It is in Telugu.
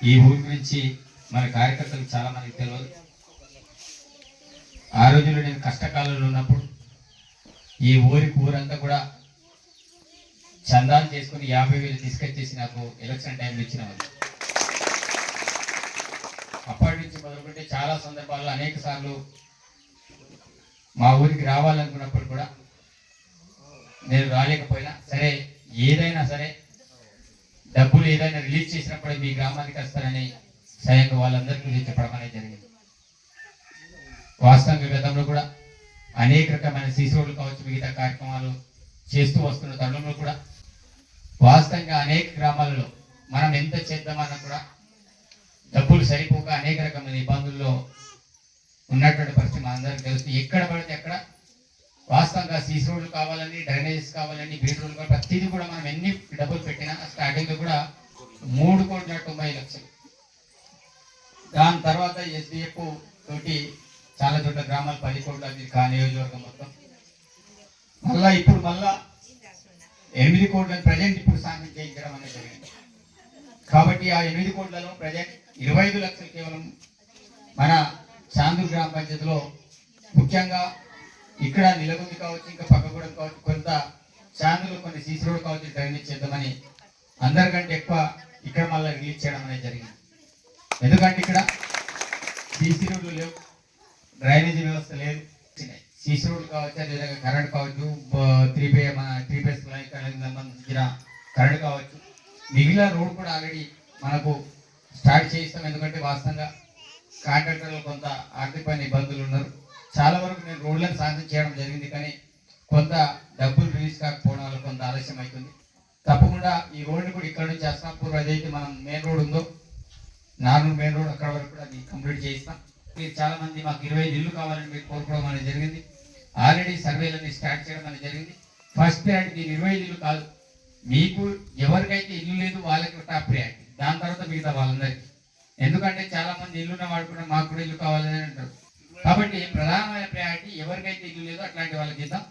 ఈ ఊరి గురించి మన కార్యకర్తలకు చాలా మందికి తెలియదు ఆ రోజుల్లో నేను కష్టకాలంలో ఉన్నప్పుడు ఈ ఊరికి ఊరంతా కూడా చందాలు చేసుకుని యాభై వేలు తీసుకొచ్చేసి నాకు ఎలక్షన్ టైంలో ఇచ్చిన వాళ్ళు అప్పటి నుంచి మొదలుకుంటే చాలా సందర్భాల్లో అనేక సార్లు మా ఊరికి రావాలనుకున్నప్పుడు కూడా నేను రాలేకపోయినా సరే ఏదైనా సరే డబ్బులు ఏదైనా రిలీజ్ చేసినప్పుడు మీ గ్రామానికి వస్తారని స్వయంగా వాళ్ళందరికీ గురించి చెప్పడం అనేది జరిగింది. వాస్తవంగా గతంలో కూడా అనేక రకమైన శిశువులు కావచ్చు మిగతా కార్యక్రమాలు చేస్తూ వస్తున్న తరుణంలో కూడా వాస్తవంగా అనేక గ్రామాలలో మనం ఎంత చేద్దామన్నా కూడా డబ్బులు సరిపోక అనేక రకమైన ఇబ్బందుల్లో ఉన్నటువంటి పరిస్థితి మనందరికీ తెలుస్తుంది ఎక్కడ పడితే అక్కడ వాస్తవంగా సీసీ రోడ్లు కావాలని డ్రైనేజెస్ కావాలని బీట్ రోడ్లు కావాలి ప్రతిదీ కూడా మనం ఎన్ని డబ్బులు పెట్టినా స్టార్టింగ్ కూడా మూడు కోట్ల తొంభై లక్షలు. దాని తర్వాత ఎస్డిఎఫ్ తోటి చాలా చోట్ల గ్రామాలు పది కోట్ల అది కా నియోజకవర్గం మొత్తం. మళ్ళా ఇప్పుడు మళ్ళా ఎనిమిది కోట్లను ప్రజెంట్ ఇప్పుడు సాంక్షన్ చేయించడం అనేది జరిగింది. కాబట్టి ఆ ఎనిమిది కోట్లలో ప్రజెంట్ ఇరవై ఐదు లక్షలు కేవలం మన చాందూరు గ్రామ పంచాయతీలో ముఖ్యంగా ఇక్కడ నిలగుంది కావచ్చు ఇంకా పక్కగూడెం కావచ్చు కొంత చాందూరు కొన్ని సీసీ రోడ్ కావచ్చు డ్రైనేజ్ చేద్దామని అందరికంటే ఎక్కువ ఇక్కడ మళ్ళీ రిలీజ్ చేయడం అనేది జరిగింది. ఎందుకంటే ఇక్కడ సీసీ రోడ్లు లేవు డ్రైనేజీ వ్యవస్థ లేదు. సీసీ రోడ్లు కావచ్చు అదేవిధంగా కరెంట్ కావచ్చు త్రీ పే మన త్రీ పేస్ సంబంధించిన కరెంట్ కావచ్చు. మిగిలిన రోడ్ కూడా ఆల్రెడీ మనకు స్టార్ట్ చేయిస్తాం ఎందుకంటే వాస్తవంగా కాంట్రాక్టర్లు కొంత ఆర్థికమైన ఇబ్బందులు ఉన్నారు. చాలా వరకు నేను రోడ్లను సాధన చేయడం జరిగింది కానీ కొంత డబ్బులు రిలీజ్ కాకపోవడం వల్ల కొంత ఆలస్యం అవుతుంది. తప్పకుండా ఈ రోడ్డు కూడా ఇక్కడ నుంచి అస్నాపూర్ అదైతే మనం మెయిన్ రోడ్ ఉందో నార్మల్ మెయిన్ రోడ్ అక్కడ వరకు కూడా అది కంప్లీట్ చేయిస్తాం. మీరు చాలా మంది మాకు ఇరవై ఇల్లు కావాలని మీరు కోరుకోవడం అనేది జరిగింది. ఆల్రెడీ సర్వేలన్నీ స్టార్ట్ చేయడం అనేది జరిగింది. ఫస్ట్ ప్రియారిటీ దీని ఇరవై ఇల్లు కాదు మీకు ఎవరికైతే ఇల్లు లేదు వాళ్ళకి టాప్ ప్రియారిటీ దాని తర్వాత మిగతా వాళ్ళందరికీ. ఎందుకంటే చాలా మంది ఇల్లున్న వాడుకున్న మాకు కూడా ఇల్లు కావాలని అంటారు. కాబట్టి ప్రధానమైన ప్రయారిటీ ఎవరికైతే ఇల్లు లేదో అట్లాంటి వాళ్ళకి ఇద్దాం.